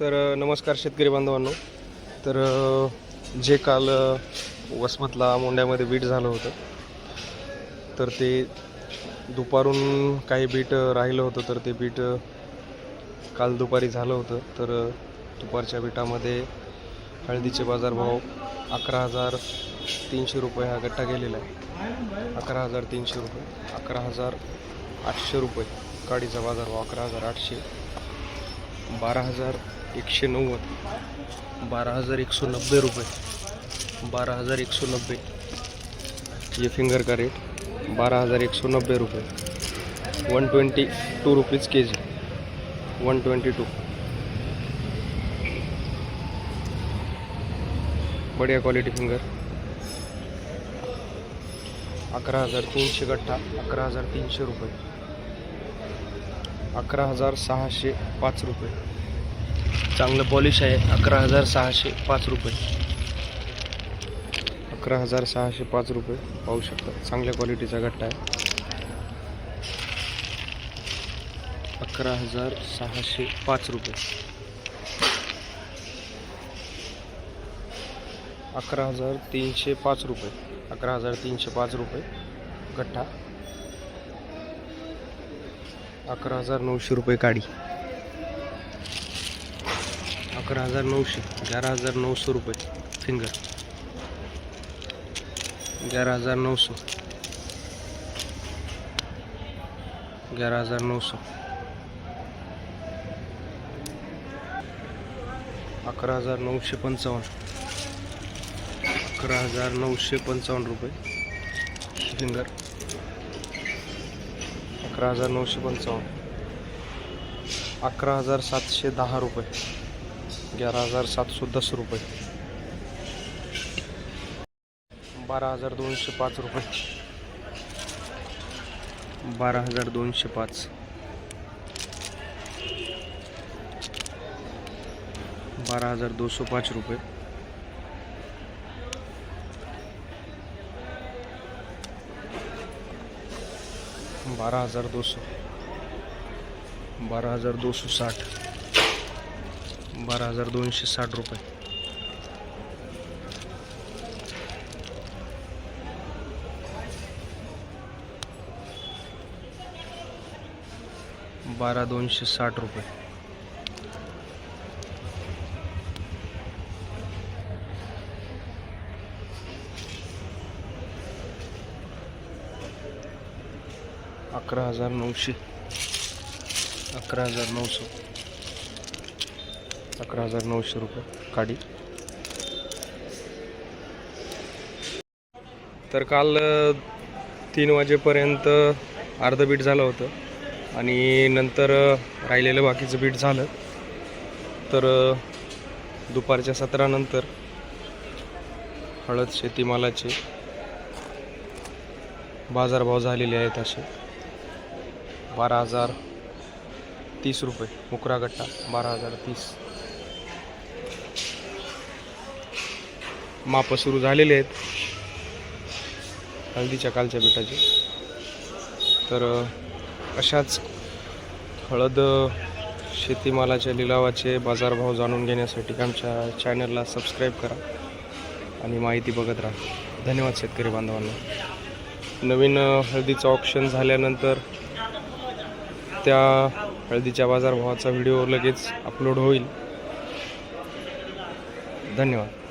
तर नमस्कार शेतकरी बांधवांनो. तर जे काल वसमतला मोंड्यामध्ये बीट झालं होतं तर ते दुपारून काही बीट राहिलं होतं तर ते बीट काल दुपारी झालं होतं. तर दुपारच्या बीटामध्ये हळदीचे बाजारभाव अकरा हजार तीनशे रुपये हा गट्टा गेलेला आहे. अकरा हजार तीनशे रुपये अकरा हजार आठशे रुपये. काडीचा बाजारभाव अकरा हजार आठशे बारा हजार एकशे नव्वद बारा हजार एक सौ नब्बे रुपये. बारा हजार एक सौ नब्बे. ये फिंगर का रेट बारा हज़ार एक सौ नब्बे रुपये. One twenty two rupees K G one twenty two बढ़िया क्वालिटी फिंगर अकरा हजार तीनशे गठ्ठा अकरा हजार तीनशे रुपये. अकरा हजार सहाशे पाच रुपये. चांगलं पॉलिश आहे. अकरा हजार सहाशे पाच रुपये. अकरा हजार सहाशे पाच रुपये. पाहू शकता. चांगल्या क्वालिटीचा गट्टा आहे. अकरा हजार सहाशे पाच रुपये. अकरा हजार तीनशे पाच रुपये. अकरा हजार तीनशे पाच रुपये गठ्ठा अकरा हजार नऊशे रुपये काडी अकरा हजार नऊशे ग्यारह हजार नऊ सौ रुपये फिंगर ग्यारह हजार नौ सौ ग्यारह हजार नौ सौ अकरा हजार नऊशे पंचावन्न. अकरा हजार नऊशे पंचावन्न रुपये फिंगर अकरा हजार नऊशे पंचावन्न. अकरा हजार सातशे दहा रुपये. ग्यारह हजार सातशे दस रुपये। बारा हजार दोनशे पाच रुपये। बारा हजार दोनशे पाच। बारा हजार दो सौ पाच रुपये। बारह हजार दो सौ। बारह हजार दो सौ साठ। बारा हजार दोनशे साठ रुपये. बारा दोनशे साठ रुपये. अकरा हजार नऊशे. अकरा हजार नऊशे. अकरा हजार नऊशे रुपये काडी. तर काल तीन वाजेपर्यंत अर्धं बीट झालं होतं आणि नंतर राहिलेलं बाकीचं बीट झालं. तर दुपारच्या सत्रानंतर हळद शेतीमालाचे बाजारभाव झालेले आहेत असे. बारा हजार तीस रुपये मुकरा गट्टा बारा हजार तीस. माप सुरू झालेले आहेत. हळदीच्या कालच्या पिठाचे. तर अशाच हळद शेतीमालाच्या लिलावाचे बाजारभाव जाणून घेण्यासाठी आमच्या चॅनलला सबस्क्राईब करा आणि माहिती बघत राहा. धन्यवाद शेतकरी बांधवांना. नवीन हळदीचं ऑप्शन झाल्यानंतर त्या हळदीच्या बाजारभावाचा व्हिडिओ लगेच अपलोड होईल. धन्यवाद.